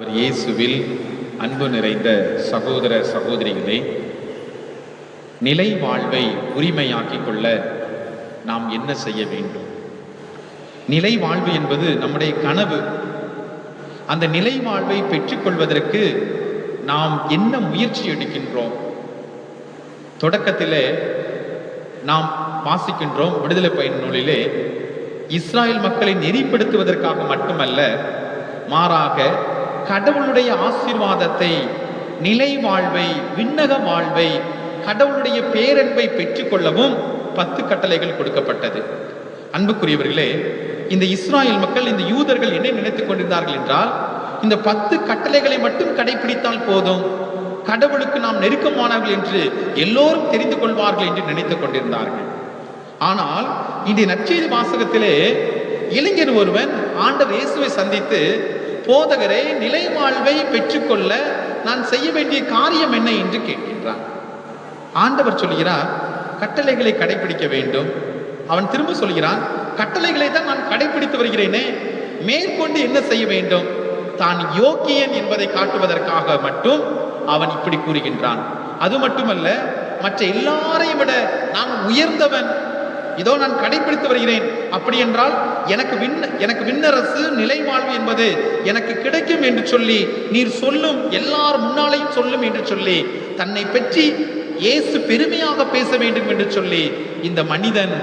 அவர் இயேசுவில் அன்பு நிறைந்த சகோதர சகோதரிகளே நிலை வாழ்வை உரிமையாக்கிக் கொள்ள நாம் என்ன செய்ய வேண்டும்? நிலை வாழ்வு என்பது நம்முடைய கனவு. அந்த நிலை வாழ்வை பெற்றுக்கொள்வதற்கு நாம் என்ன முயற்சி எடுக்கின்றோம்? தொடக்கத்திலே நாம் வாசிக்கின்றோம் விடுதலை பயன் நூலிலே இஸ்ராயல் மக்களை நெறிப்படுத்துவதற்காக மட்டுமல்ல மாறாக கடவுளுடைய ஆசீர்வாதத்தை நிலை வாழ்வை விண்ணக வாழ்வை கடவுளுடைய பேரன்பை பெற்றுக்கொள்ளவும் பத்து கட்டளைகள் கொடுக்கப்பட்டது. அன்புக்குரியவர்களே இந்த இஸ்ராயல் மக்கள் இந்த யூதர்கள் என்ன நினைத்துக் கொண்டிருந்தார்கள் என்றால் இந்த பத்து கட்டளைகளை மட்டும் கடைபிடித்தால் போதும் கடவுளுக்கு நாம் நெருக்கமானவர்கள் என்று எல்லோரும் தெரிந்து கொள்வார்கள் என்று நினைத்துக் கொண்டிருந்தார்கள். ஆனால் இன்றைய நற்செய்தி வாசகத்திலே இளைஞர் ஒருவன் ஆண்டவர் இயேசுவை சந்தித்து போதகரே நிலை வாழ்வை பெற்றுக்கொள்ள நான் செய்ய வேண்டிய காரியம் என்ன என்று கேட்கின்றான். ஆண்டவர் சொல்கிறார் கட்டளைகளை கடைபிடிக்க வேண்டும். அவன் திரும்ப சொல்கிறான் கட்டளைகளை தான் நான் கடைபிடித்து வருகிறேனே மேற்கொண்டு என்ன செய்ய வேண்டும்? தான் யோக்கியன் என்பதை காட்டுவதற்காக மட்டும் அவன் இப்படி கூறுகின்றான். அது மட்டுமல்ல மற்ற எல்லாரையும் விட நான் உயர்ந்தவன் இதோ நான் கடைபிடித்து வருகிறேன். அப்படி என்றால் எனக்கு விண்ண எனக்கு விண்ணரசு நிலை வாழ்வு என்பது எனக்கு கிடைக்கும் என்று சொல்லி நீர் சொல்லும் எல்லார் முன்னாலையும் சொல்லும் என்று சொல்லி தன்னை பற்றி இயேசு பெருமையாக பேச வேண்டும் என்று சொல்லி இந்த மனிதன்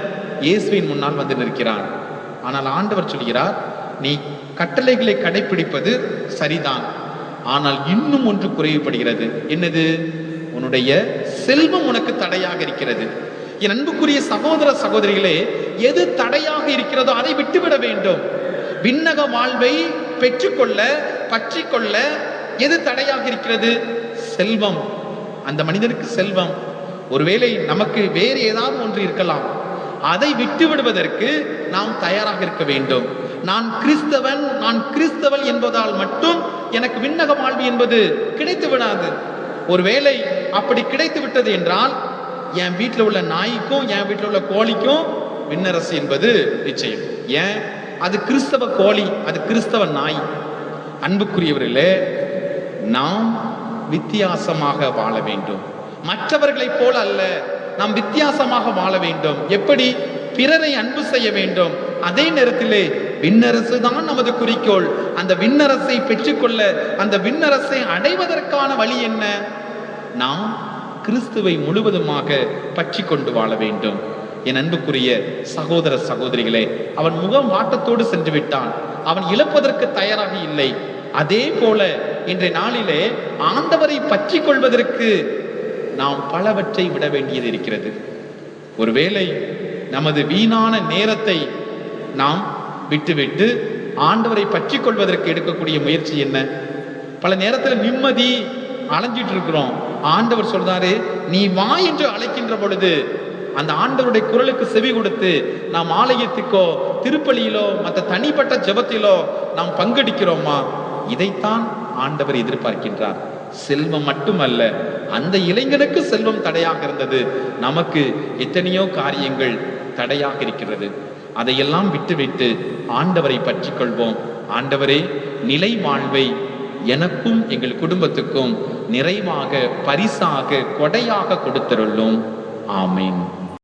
இயேசுவின் முன்னால் வந்து நிற்கிறான். ஆனால் ஆண்டவர் சொல்கிறார் நீ கட்டளைகளை கடைபிடிப்பது சரிதான். ஆனால் இன்னும் ஒன்று குறைவுபடுகிறது. என்னது? உன்னுடைய செல்வம் உனக்கு தடையாக இருக்கிறது. என் அன்புக்குரிய சகோதர சகோதரிகளே எது தடையாக இருக்கிறதோ அதை விட்டுவிட வேண்டும். விண்ணக வாழ்வை பெற்றுக்கொள்ள பற்றி கொள்ள எது தடையாக இருக்கிறது? செல்வம். அந்த மனிதனுக்கு செல்வம். ஒருவேளை நமக்கு வேறு ஏதாவது ஒன்று இருக்கலாம். அதை விட்டு விடுவதற்கு நாம் தயாராக இருக்க வேண்டும். நான் கிறிஸ்தவன் நான் கிறிஸ்தவன் என்பதால் மட்டும் எனக்கு விண்ணக வாழ்வு என்பது கிடைத்து விடாது ஒருவேளை அப்படி கிடைத்து விட்டது என்றால் என் வீட்டில் உள்ள நாய்க்கும் என் வீட்டில் உள்ள கோழிக்கும் விண்ணரசு என்பது நிச்சயம். ஏன்? அது கிறிஸ்தவ கோழி அது கிறிஸ்தவ நாய். அன்புக்குரியவர்களே நாம் வித்தியாசமாக வாழ வேண்டும். மற்றவர்களைப் போல அல்ல நாம் வித்தியாசமாக வாழ வேண்டும். எப்படி? பிறரை அன்பு செய்ய வேண்டும். அதே நேரத்திலே விண்ணரசு தான் நமது குறிக்கோள். அந்த விண்ணரசை பெற்றுக்கொள்ள அந்த விண்ணரசை அடைவதற்கான வழி என்ன? நாம் கிறிஸ்துவை முழுவதுமாக பற்றி கொண்டு வாழ வேண்டும். என் அன்புக்குரிய சகோதர சகோதரிகளே அவன் முகம் வாட்டத்தோடு சென்று விட்டான். அவன் இழப்பதற்கு தயாராக இல்லை. அதே போல இன்றைய நாளிலே ஆண்டவரை பற்றி கொள்வதற்கு நாம் பலவற்றை விட வேண்டியது இருக்கிறது. ஒருவேளை நமது வீணான நேரத்தை நாம் விட்டுவிட்டு ஆண்டவரை பற்றி கொள்வதற்கு எடுக்கக்கூடிய முயற்சி என்ன? பல நேரத்தில் நிம்மதி அலைஞ்சிட்டு இருக்கிறோம். ஆண்டவர் சொல்றாரு நீ வா என்று அழைக்கின்ற பொழுது அந்த ஆண்டவருடைய குரலுக்கு செவி கொடுத்து நாம் ஆலயத்துக்கோ திருப்பலியிலோ மற்ற தனிப்பட்ட ஜெபத்திலோ நாம் பங்கெடுக்கிறோமா இதைத்தான் ஆண்டவர் எதிர்பார்க்கின்றார். செல்வம் மட்டுமல்ல அந்த இளைஞனுக்கு செல்வம் தடையாக இருந்தது. நமக்கு எத்தனையோ காரியங்கள் தடையாக இருக்கிறது. அதையெல்லாம் விட்டுவிட்டு ஆண்டவரை பற்றி கொள்வோம் ஆண்டவரே நிலை வாழ்வை எனக்கும் எங்கள் குடும்பத்துக்கும் நிறைவாக பரிசாக கொடையாக கொடுத்தருள்ளும் ஆமீன்.